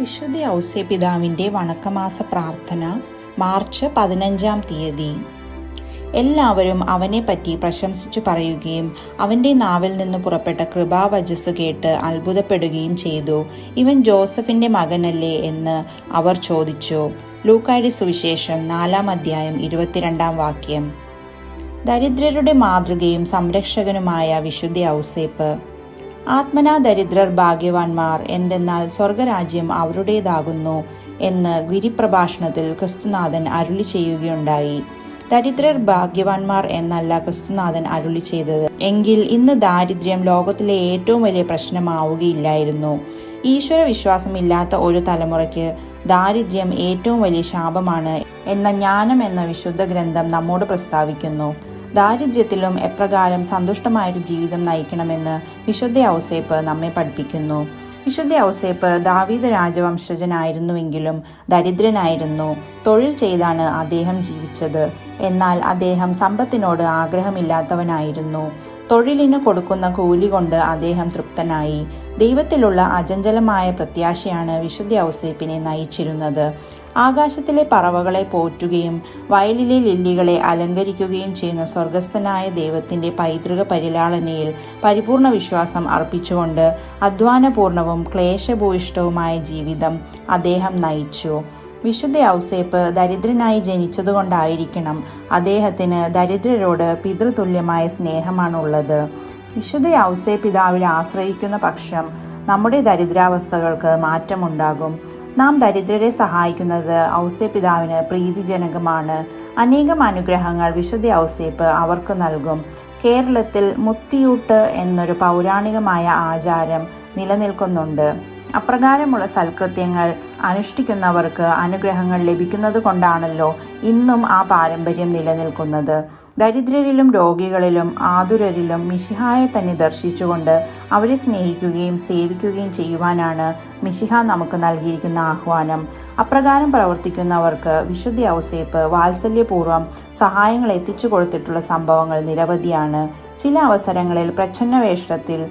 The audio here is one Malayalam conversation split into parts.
വിശുദ്ധ ഔസേ പിതാവിന്റെ വണക്കമാസ പ്രാർത്ഥന മാർച്ച് പതിനഞ്ചാം തീയതി. എല്ലാവരും അവനെപ്പറ്റി പ്രശംസിച്ചു പറയുകയും അവന്റെ നാവിൽ നിന്ന് പുറപ്പെട്ട കൃപാവചസ് കേട്ട് അത്ഭുതപ്പെടുകയും ചെയ്തു. ഇവൻ ജോസഫിന്റെ മകനല്ലേ എന്ന് അവർ ചോദിച്ചു. ലൂക്കായുടെ സുവിശേഷം നാലാം അധ്യായം ഇരുപത്തിരണ്ടാം വാക്യം. ദരിദ്രരുടെ മാതൃകയും സംരക്ഷകനുമായ വിശുദ്ധ ഔസേപ്പ് ആത്മനാ ദരിദ്രർ ഭാഗ്യവാന്മാർ എന്തെന്നാൽ സ്വർഗരാജ്യം അവരുടേതാകുന്നു എന്ന് ഗിരിപ്രഭാഷണത്തിൽ ക്രിസ്തുനാഥൻ അരുളി ചെയ്യുകയുണ്ടായി. ദരിദ്രർ ഭാഗ്യവാന്മാർ എന്നല്ല ക്രിസ്തുനാഥൻ അരുളി ചെയ്തത്. എങ്കിൽ ഇന്ന് ദാരിദ്ര്യം ലോകത്തിലെ ഏറ്റവും വലിയ പ്രശ്നമാവുകയില്ലായിരുന്നു. ഈശ്വര വിശ്വാസമില്ലാത്ത ഒരു തലമുറയ്ക്ക് ദാരിദ്ര്യം ഏറ്റവും വലിയ ശാപമാണ് എന്ന ജ്ഞാനം എന്ന വിശുദ്ധ ഗ്രന്ഥം നമ്മോട് പ്രസ്താവിക്കുന്നു. ദാരിദ്ര്യത്തിലും എപ്രകാരം സന്തുഷ്ടമായൊരു ജീവിതം നയിക്കണമെന്ന് വിശുദ്ധ ഔസേപ്പ് നമ്മെ പഠിപ്പിക്കുന്നു. വിശുദ്ധ ഔസേപ്പ് ദാവീദ് രാജവംശജനായിരുന്നുവെങ്കിലും ദരിദ്രനായിരുന്നു. തൊഴിൽ ചെയ്താണ് അദ്ദേഹം ജീവിച്ചത്. എന്നാൽ അദ്ദേഹം സമ്പത്തിനോട് ആഗ്രഹമില്ലാത്തവനായിരുന്നു. തൊഴിലിന് കൊടുക്കുന്ന കൂലി കൊണ്ട് അദ്ദേഹം തൃപ്തനായി. ദൈവത്തിലുള്ള അചഞ്ചലമായ പ്രത്യാശയാണ് വിശുദ്ധ ഔസേപ്പിനെ നയിച്ചിരുന്നത്. ആകാശത്തിലെ പറവകളെ പോറ്റുകയും വയലിലെ ലില്ലികളെ അലങ്കരിക്കുകയും ചെയ്യുന്ന സ്വർഗസ്ഥനായ ദൈവത്തിന്റെ പൈതൃക പരിലാളനയിൽ പരിപൂർണ വിശ്വാസം അർപ്പിച്ചുകൊണ്ട് അധ്വാനപൂർണവും ക്ലേശഭൂയിഷ്ടവുമായ ജീവിതം അദ്ദേഹം നയിച്ചു. വിശുദ്ധ ഔസേപ്പ് ദരിദ്രനായി ജനിച്ചതുകൊണ്ടായിരിക്കണം അദ്ദേഹത്തിന് ദരിദ്രരോട് പിതൃതുല്യമായ സ്നേഹമാണുള്ളത്. വിശുദ്ധ ഔസേ പിതാവിൽ ആശ്രയിക്കുന്ന പക്ഷം നമ്മുടെ ദരിദ്രാവസ്ഥകൾക്ക് മാറ്റമുണ്ടാകും. നാം ദരിദ്രരെ സഹായിക്കുന്നത് ഔസേ പിതാവിന് പ്രീതിജനകമാണ്. അനേകം അനുഗ്രഹങ്ങൾ വിശുദ്ധ ഔസേപ്പ് അവർക്ക് നൽകും. കേരളത്തിൽ മുത്തിയൂട്ട് എന്നൊരു പൗരാണികമായ ആചാരം നിലനിൽക്കുന്നുണ്ട്. അപ്രകാരമുള്ള സൽകൃത്യങ്ങൾ അനുഷ്ഠിക്കുന്നവർക്ക് അനുഗ്രഹങ്ങൾ ലഭിക്കുന്നത് കൊണ്ടാണല്ലോ ഇന്നും ആ പാരമ്പര്യം നിലനിൽക്കുന്നത്. ദരിദ്രരിലും രോഗികളിലും ആതുരരിലും മിശിഹായെ തന്നെ ദർശിച്ചുകൊണ്ട് അവരെ സ്നേഹിക്കുകയും സേവിക്കുകയും ചെയ്യുവാനാണ് മിശിഹ നമുക്ക് നൽകിയിരിക്കുന്ന ആഹ്വാനം. അപ്രകാരം പ്രവർത്തിക്കുന്നവർക്ക് വിശുദ്ധി ഔസേപ്പ് വാത്സല്യപൂർവം സഹായങ്ങൾ എത്തിച്ചു കൊടുത്തിട്ടുള്ള സംഭവങ്ങൾ നിരവധിയാണ്. ചില അവസരങ്ങളിൽ പ്രച്ഛന്ന വേഷത്തിൽ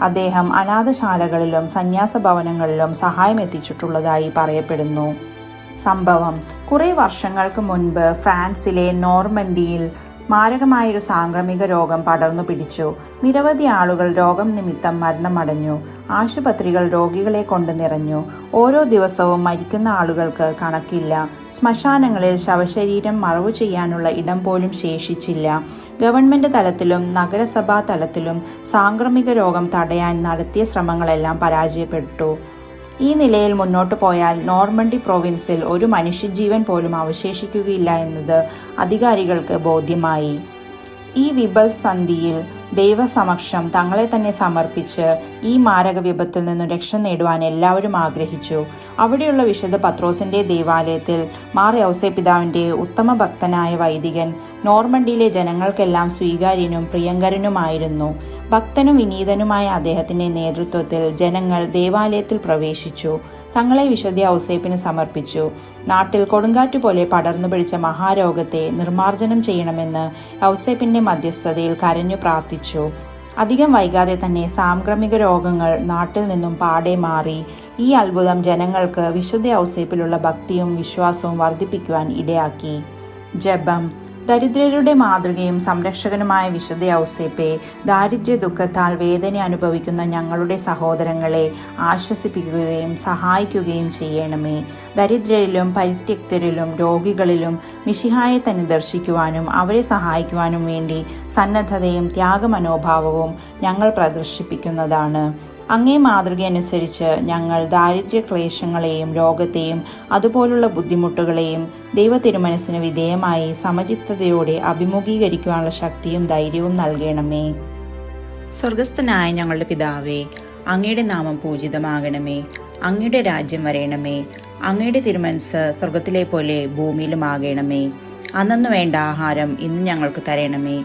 അദ്ദേഹം അനാഥശാലകളിലും സന്യാസ ഭവനങ്ങളിലും സഹായം എത്തിച്ചിട്ടുള്ളതായി പറയപ്പെടുന്നു. സംഭവം കുറേ വർഷങ്ങൾക്ക് മുൻപ് ഫ്രാൻസിലെ നോർമൻഡിയിൽ മാരകമായൊരു സാംക്രമിക രോഗം പടർന്നു പിടിച്ചു. നിരവധി ആളുകൾ രോഗം നിമിത്തം മരണമടഞ്ഞു. ആശുപത്രികൾ രോഗികളെ കൊണ്ട് നിറഞ്ഞു. ഓരോ ദിവസവും മരിക്കുന്ന ആളുകൾക്ക് കണക്കില്ല. ശ്മശാനങ്ങളിൽ ശവശരീരം മറവു ചെയ്യാനുള്ള ഇടം പോലും ശേഷിച്ചില്ല. ഗവൺമെന്റ് തലത്തിലും നഗരസഭാ തലത്തിലും സാംക്രമിക രോഗം തടയാൻ നടത്തിയ ശ്രമങ്ങളെല്ലാം പരാജയപ്പെട്ടു. ഈ നിലയിൽ മുന്നോട്ട് പോയാൽ നോർമണ്ടി പ്രോവിൻസിൽ ഒരു മനുഷ്യജീവൻ പോലും അവശേഷിക്കുകയില്ല എന്നത് അധികാരികൾക്ക് ബോധ്യമായി. ഈ വിപൽ സന്ധിയിൽ ദൈവസമക്ഷം തങ്ങളെ തന്നെ സമർപ്പിച്ച് ഈ മാരക വിപത്തിൽ നിന്നും രക്ഷ നേടുവാൻ എല്ലാവരും ആഗ്രഹിച്ചു. അവിടെയുള്ള വിശുദ്ധ പത്രോസിന്റെ ദേവാലയത്തിൽ മാർ യൗസെ പിതാവിന്റെ ഉത്തമ ഭക്തനായ വൈദികൻ നോർമണ്ടിയിലെ ജനങ്ങൾക്കെല്ലാം സ്വീകാര്യനും പ്രിയങ്കരനുമായിരുന്നു. ഭക്തനും വിനീതനുമായ അദ്ദേഹത്തിന്റെ നേതൃത്വത്തിൽ ജനങ്ങൾ ദേവാലയത്തിൽ പ്രവേശിച്ചു. തങ്ങളെ വിശുദ്ധ ഔസേപ്പിന് സമർപ്പിച്ചു. നാട്ടിൽ കൊടുങ്കാറ്റ് പോലെ പടർന്നു പിടിച്ച മഹാരോഗത്തെ നിർമ്മാർജനം ചെയ്യണമെന്ന് ഔസേപ്പിന്റെ മധ്യസ്ഥതയിൽ കരഞ്ഞു പ്രാർത്ഥിച്ചു. അധികം വൈകാതെ തന്നെ സാംക്രമിക രോഗങ്ങൾ നാട്ടിൽ നിന്നും പാടെ മാറി. ഈ അത്ഭുതം ജനങ്ങൾക്ക് വിശുദ്ധ ഔസേപ്പിലുള്ള ഭക്തിയും വിശ്വാസവും വർദ്ധിപ്പിക്കുവാൻ ഇടയാക്കി. ജപം ദരിദ്രരുടെ മാതൃകയും സംരക്ഷകനുമായ വിശുദ്ധ ഔസേപ്പെ ദാരിദ്ര്യ ദുഃഖത്താൽ വേദന അനുഭവിക്കുന്ന ഞങ്ങളുടെ സഹോദരങ്ങളെ ആശ്വസിപ്പിക്കുകയും സഹായിക്കുകയും ചെയ്യണമേ. ദരിദ്രരിലും പരിത്യക്തരിലും രോഗികളിലും മിശിഹായെ തന്നെ ദർശിക്കുവാനും അവരെ സഹായിക്കുവാനും വേണ്ടി സന്നദ്ധതയും ത്യാഗമനോഭാവവും ഞങ്ങൾ പ്രദർശിപ്പിക്കുന്നതാണ്. അങ്ങേ മാതൃക അനുസരിച്ച് ഞങ്ങൾ ദാരിദ്ര്യ ക്ലേശങ്ങളെയും രോഗത്തെയും അതുപോലുള്ള ബുദ്ധിമുട്ടുകളെയും ദൈവ തിരുമനസ്സിന് വിധേയമായി സമചിത്തതയോടെ അഭിമുഖീകരിക്കുവാനുള്ള ശക്തിയും ധൈര്യവും നൽകണമേ. സ്വർഗസ്ഥനായ ഞങ്ങളുടെ പിതാവേ അങ്ങയുടെ നാമം പൂജിതമാകണമേ. അങ്ങയുടെ രാജ്യം വരയണമേ അങ്ങയുടെ തിരുമനസ് സ്വർഗത്തിലെ പോലെ ഭൂമിയിലുമാകണമേ. അന്നു വേണ്ട ആഹാരം ഇന്ന് ഞങ്ങൾക്ക് തരണമേ.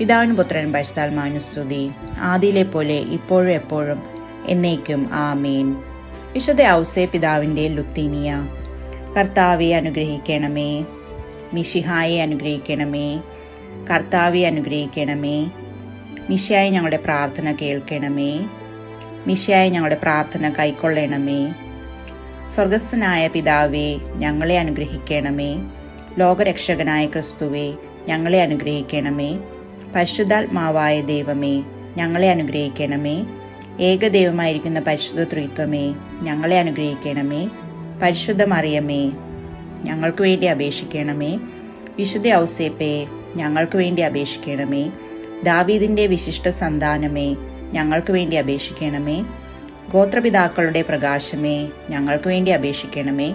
പിതാവിന് പുത്രനും പരിശുദ്ധാൽ മാനുസ്തുതി ആദിയിലെ പോലെ ഇപ്പോഴും എപ്പോഴും എന്നേക്കും ആമേൻ. വിശുദ്ധ ഔസേ പിതാവിന്റെ ലുത്തീനിയ കർത്താവെ അനുഗ്രഹിക്കണമേ. മിഷിഹായെ അനുഗ്രഹിക്കണമേ. കർത്താവെ അനുഗ്രഹിക്കണമേ. മിഷയായി ഞങ്ങളുടെ പ്രാർത്ഥന കേൾക്കണമേ. മിഷയായി ഞങ്ങളുടെ പ്രാർത്ഥന കൈക്കൊള്ളണമേ. സ്വർഗസ്ഥനായ പിതാവേ ഞങ്ങളെ അനുഗ്രഹിക്കണമേ. ലോകരക്ഷകനായ ക്രിസ്തുവേ ഞങ്ങളെ അനുഗ്രഹിക്കണമേ. പരിശുദ്ധാത്മാവായ ദൈവമേ ഞങ്ങളെ അനുഗ്രഹിക്കണമേ. ഏകദൈവമായിരിക്കുന്ന പരിശുദ്ധ ത്രിത്വമേ ഞങ്ങളെ അനുഗ്രഹിക്കണമേ. പരിശുദ്ധ മറിയമേ ഞങ്ങൾക്ക് വേണ്ടി അപേക്ഷിക്കണമേ. വിശുദ്ധ ഔസേപ്പേ ഞങ്ങൾക്ക് വേണ്ടി അപേക്ഷിക്കണമേ. ദാവീദിന്റെ വിശിഷ്ട സന്താനമേ ഞങ്ങൾക്ക് വേണ്ടി അപേക്ഷിക്കണമേ. ഗോത്രപിതാക്കളുടെ പ്രകാശമേ ഞങ്ങൾക്ക് വേണ്ടി അപേക്ഷിക്കണമേ.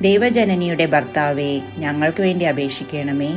ദൈവജനനിയുടെ ഭർത്താവേ ഞങ്ങൾക്ക് വേണ്ടി അപേക്ഷിക്കണമേ.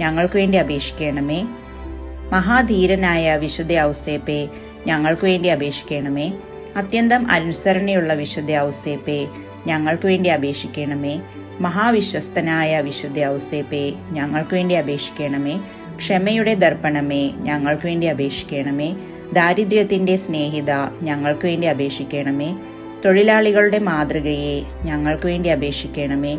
ഞങ്ങൾക്ക് വേണ്ടി അപേക്ഷിക്കണമേ. മഹാധീരനായ വിശുദ്ധ ഔസേപ്പെ ഞങ്ങൾക്ക് വേണ്ടി അപേക്ഷിക്കണമേ. അത്യന്തം അനുസരണയുള്ള വിശുദ്ധ ഔസേപ്പെ ഞങ്ങൾക്ക് വേണ്ടി അപേക്ഷിക്കണമേ. മഹാവിശ്വസ്തനായ വിശുദ്ധ ഔസേപ്പെ ഞങ്ങൾക്ക് വേണ്ടി അപേക്ഷിക്കണമേ. ക്ഷമയുടെ ദർപ്പണമേ ഞങ്ങൾക്ക് വേണ്ടി അപേക്ഷിക്കണമേ. ദാരിദ്ര്യത്തിന്റെ സ്നേഹിത ഞങ്ങൾക്ക് വേണ്ടി അപേക്ഷിക്കണമേ. തൊഴിലാളികളുടെ മാതൃകയെ ഞങ്ങൾക്ക് വേണ്ടി അപേക്ഷിക്കണമേ.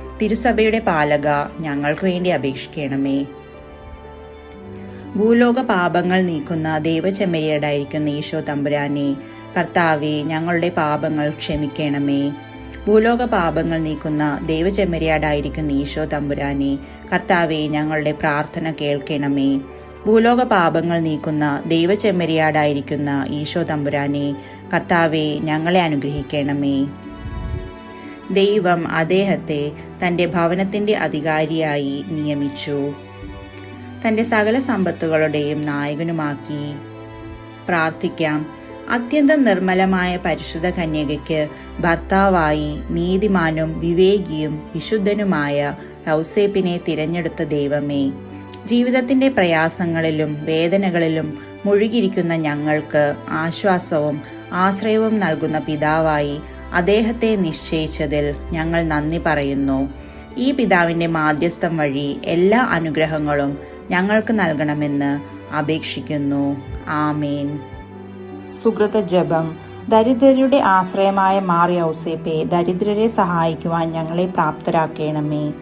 തിരുസഭയുടെ പാലക ഞങ്ങൾക്ക് വേണ്ടി അപേക്ഷിക്കണമേ. ഭൂലോക പാപങ്ങൾ നീക്കുന്ന ദൈവചെമ്മരിയടായിരിക്കുന്ന ഈശോ തമ്പുരാനെ കർത്താവെ ഞങ്ങളുടെ പാപങ്ങൾ ക്ഷമിക്കണമേ. ഭൂലോക പാപങ്ങൾ നീക്കുന്ന ദൈവചെമ്മരിയാടായിരിക്കുന്ന ഈശോ തമ്പുരാനെ കർത്താവെ ഞങ്ങളുടെ പ്രാർത്ഥന കേൾക്കണമേ. ഭൂലോക പാപങ്ങൾ നീക്കുന്ന ദൈവചെമ്മരിയാടായിരിക്കുന്ന ഈശോ തമ്പുരാനെ കർത്താവെ ഞങ്ങളെ അനുഗ്രഹിക്കണമേ. ദൈവം അദ്ദേഹത്തെ തന്റെ ഭവനത്തിന്റെ അധികാരിയായി നിയമിച്ചു. തന്റെ സകല സമ്പത്തുകളുടെയും നായകനുമാക്കി. പ്രാർത്ഥിക്കാം. അത്യന്തം നിർമ്മലമായ പരിശുദ്ധ കന്യകയ്ക്ക് ഭർത്താവായി നീതിമാനും വിവേകിയും വിശുദ്ധനുമായ റൗസേപ്പിനെ തിരഞ്ഞെടുത്ത ദൈവമേ ജീവിതത്തിന്റെ പ്രയാസങ്ങളിലും വേദനകളിലും മുഴുകിയിരിക്കുന്ന ഞങ്ങൾക്ക് ആശ്വാസവും ആശ്രയവും നൽകുന്ന പിതാവായി അദ്ദേഹത്തെ നിശ്ചയിച്ചതിൽ ഞങ്ങൾ നന്ദി പറയുന്നു. ഈ പിതാവിന്റെ മാധ്യസ്ഥം വഴി എല്ലാ അനുഗ്രഹങ്ങളും ഞങ്ങൾക്ക് നൽകണമെന്ന് അപേക്ഷിക്കുന്നു. ആമേൻ. സുഹൃത ജപം. ദരിദ്രരുടെ ആശ്രയമായ മാറി ഔസേപ്പെ ദരിദ്രരെ സഹായിക്കുവാൻ ഞങ്ങളെ പ്രാപ്തരാക്കണമേ.